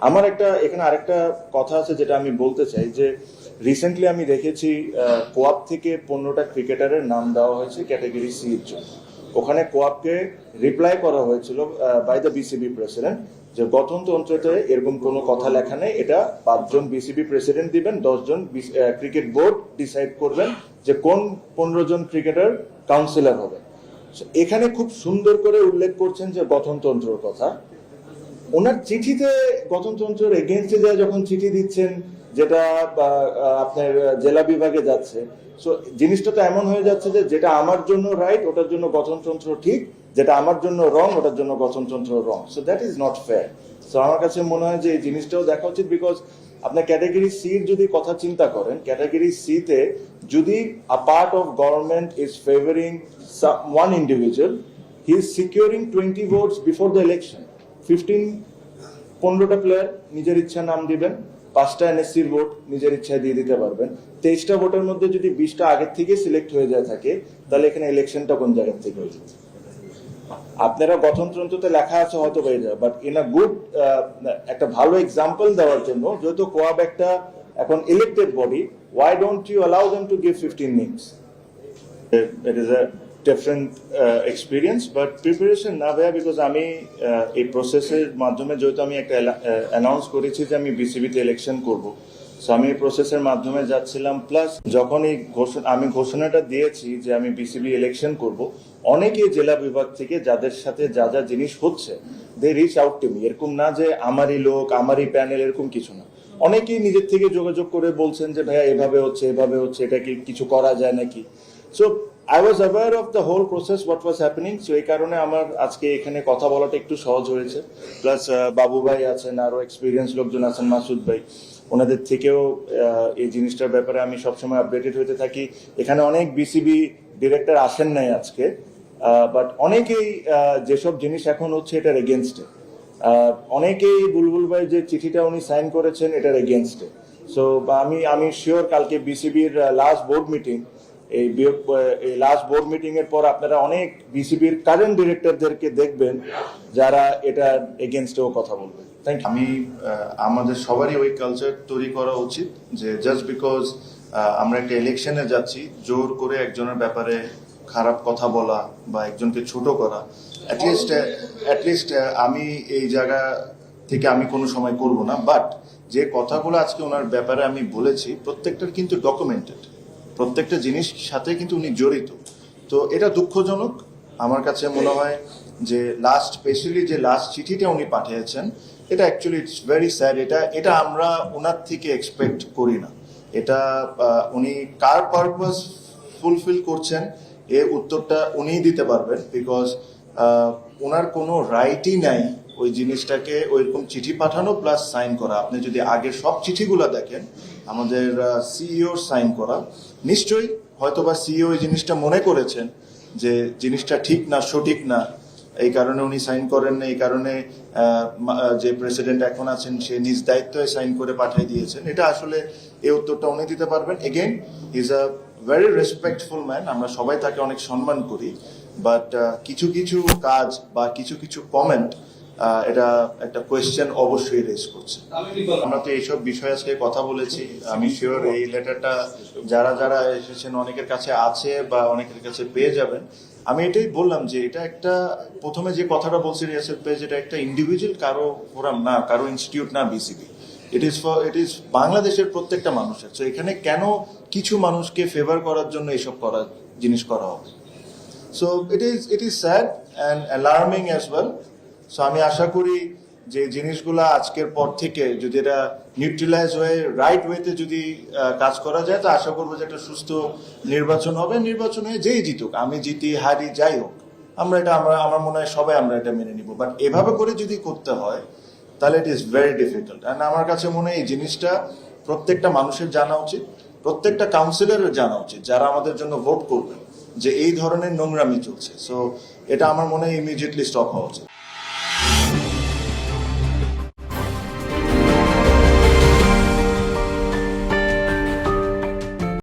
আমার একটা, এখানে আরেকটা কথা আছে যেটা আমি বলতে চাই, যে রিসেন্টলি আমি দেখেছি কোয়াপ থেকে পনেরোটা ক্রিকেটারের নাম দেওয়া হয়েছে ক্যাটাগরি সি এর জন্য। ওখানে কোয়াপকে রিপ্লাই করা হয়েছিল বাই দ্য বিসিবি প্রেসিডেন্ট যে গঠনতন্ত্রতে এরকম কোনো কথা লেখা নেই, এটা পাঁচজন বিসিবি প্রেসিডেন্ট দিবেন, দশজন ক্রিকেট বোর্ড ডিসাইড করবেন যে কোন পনেরো জন ক্রিকেটার কাউন্সিলর হবে। এখানে খুব সুন্দর করে উল্লেখ করছেন যে গঠনতন্ত্রের কথা। ওনার চিঠিতে গঠনতন্ত্রের এগেনস্টে যা যখন চিঠি দিচ্ছেন, যেটা আপনার জেলা বিভাগে যাচ্ছে সো জিনিসটা তো এমন হয়ে যাচ্ছে যে যেটা আমার জন্য রাইট ওটার জন্য গঠনতন্ত্র ঠিক, যেটা আমার জন্য রং ওটার জন্য গঠনতন্ত্র wrong so that is not fair so আমার কাছে মনে হয় যে এই জিনিসটাও দেখা উচিত বিকজ আপনার ক্যাটাগরি সির যদি কথা চিন্তা করেন ক্যাটাগরি সিতে যদি a part of government is favouring one individual he is securing twenty votes before the election fifteen পনেরোটা প্লেয়ার নিজের ইচ্ছা নাম দিবেন, পাঁচটা এনএসসির ভোট নিজের ইচ্ছায় দিয়ে দিতে পারবেন। তেইশটা ভোটের মধ্যে যদি বিশটা আগের থেকে সিলেক্ট হয়ে যায় থাকে, তাহলে এখানে ইলেকশনটা কোন জায়গা থেকে হয়ে যাবে আপনারা গঠনতন্ত্রতে লেখা আছে হয়তো হয়ে যাবে বাট ইন আ গুড একটা ভালো এক্সাম্পল দেওয়ার জন্য, যেহেতু কোয়াব একটা এখন elected body why don't you allow them to give fifteen names it is a uh, experience but preparation না ভাইয়া বিকজ আমি uh, এই প্রসেসের মাধ্যমে যেহেতু আমি একটা অ্যানাউন্স করেছি যে আমি বিসিবিতে ইলেকশন করব। সো আমি এই প্রসেসের মাধ্যমে যাচ্ছিলাম প্লাস যখন এই ঘোষণা আমি ঘোষণাটা দিয়েছি যে আমি বিসিবি ইলেকশন করব অনেকে জেলা বিভাগ থেকে যাদের সাথে যা যা জিনিস হচ্ছে they reach out to me এরকম না যে আমারই লোক আমারই প্যানেল এরকম কিছু না। অনেকেই নিজের থেকে যোগাযোগ করে বলছেন যে ভাইয়া এভাবে হচ্ছে এভাবে হচ্ছে এটা কি কিছু করা যায় নাকি? So I was aware of the whole process what was happening so এই কারণে আমার আজকে এখানে কথা বলাটা একটু সহজ হয়েছে। প্লাস বাবু ভাই আছেন আরও এক্সপিরিয়েন্স লোকজন আছেন, মাসুদ ভাই। ওনাদের থেকেও এই জিনিসটার ব্যাপারে আমি সবসময় আপডেটেড হতে থাকি। এখানে অনেক বিসিবি ডিরেক্টর আসেন নাই আজকে বাট অনেকেই যেসব জিনিস এখন হচ্ছে এটার এগেনস্টে অনেকেই বুলবুল ভাই যে চিঠিটা উনি সাইন করেছেন, এটার এগেনস্টে সো আমি আমি শিওর কালকে বিসিবির লাস্ট বোর্ড মিটিং এই এই লাস্ট বোর্ড মিটিং এর পর আপনারা অনেক বিসিবির কারেন্ট ডিরেক্টরদেরকে দেখবেন যারা এটার এগেনস্টেও কথা বলবেন থ্যাংক আমি আমাদের সবারই ওই কালচার তৈরি করা উচিত যে জাস্ট বিকজ আমরা একটা ইলেকশনে যাচ্ছি, জোর করে একজনের ব্যাপারে খারাপ কথা বলা বা একজনকে ছোট করা অ্যাটলিস্ট অ্যাটলিস্ট আমি এই জায়গা থেকে আমি কোনো সময় করব না বাট যে কথাগুলো আজকে ওনার ব্যাপারে আমি বলেছি, প্রত্যেকটার কিন্তু ডকুমেন্টেড প্রত্যেকটা জিনিস সাথে কিন্তু উনি জড়িত। তো এটা দুঃখজনক। আমার কাছে মনে হয় যে লাস্ট স্পেশালি যে লাস্ট চিঠিটা উনি পাঠিয়েছেন, এটা অ্যাকচুয়ালি ইটস ভেরি স্যাড এটা এটা আমরা ওনার থেকে এক্সপেক্ট করি না। এটা উনি কার পারপাস ফুলফিল করছেন, এ উত্তরটা উনিই দিতে পারবেন বিকজ ওনার কোনো রাইটই নাই ওই জিনিসটাকে, ওইরকম চিঠি পাঠানো প্লাস সাইন করা। আপনি যদি আগের সব চিঠিগুলো দেখেন আমাদের সিইও সাইন করা। নিশ্চয়ই হয়তোবা সিইও এই জিনিসটা মনে করেছেন যে জিনিসটা ঠিক না, সঠিক না। এই কারণে উনি সাইন করেন না, এই কারণে যে প্রেসিডেন্ট এখন আছেন, সে নিজ দায়িত্বে সাইন করে পাঠিয়ে দিয়েছেন। এটা আসলে এই উত্তরটা উনি দিতে পারবেন। Again is a very respectful man আমরা সবাই তাকে অনেক সম্মান করি। বাট কিছু কিছু কাজ বা কিছু কিছু কমেন্ট এটা একটা কোয়েশ্চেন অবশ্যই রেজ করছে। আমরা তো এইসব বিষয়ে আজকে কথা বলেছি। আমি শিওর এই লেটারটা যারা যারা এসেছেন, অনেকের কাছে আছে বা অনেকের কাছে পেয়ে যাবেন। আমি এটাই বললাম যে এটা একটা, প্রথমে যে কথাটা বলছি রিয়াসের পেজ এটা একটা ইন্ডিভিজুয়াল কারও ফোরাম না, কারও ইনস্টিটিউট না BCB it is for it is বাংলাদেশের প্রত্যেকটা মানুষের। তো এখানে কেন কিছু মানুষকে ফেভার করার জন্য এসব করা, জিনিস করা হবে? So it is it is sad and alarming as well so আমি আশা করি যে জিনিসগুলো আজকের পর থেকে যদি এটা নিউট্রিলাইজ হয়ে রাইট ওয়েতে যদি কাজ করা যায়, তো আশা করব যে একটা সুস্থ নির্বাচন হবে। নির্বাচনে যেই জিতুক, আমি জিতি, হারি, যাই হোক, আমরা এটা, আমরা, আমার মনে হয় সবাই আমরা এটা মেনে নিব। বাট এভাবে করে যদি করতে হয়, তাহলে it is very difficult and আমার কাছে মনে হয় এই জিনিসটা প্রত্যেকটা মানুষের জানা উচিত, প্রত্যেকটা কাউন্সিলরের জানা উচিত, যারা আমাদের জন্য ভোট করবেন, যে এই ধরনের নোংরামি চলছে। সো এটা আমার মনে হয় ইমিডিয়েটলি স্টপ হওয়া উচিত।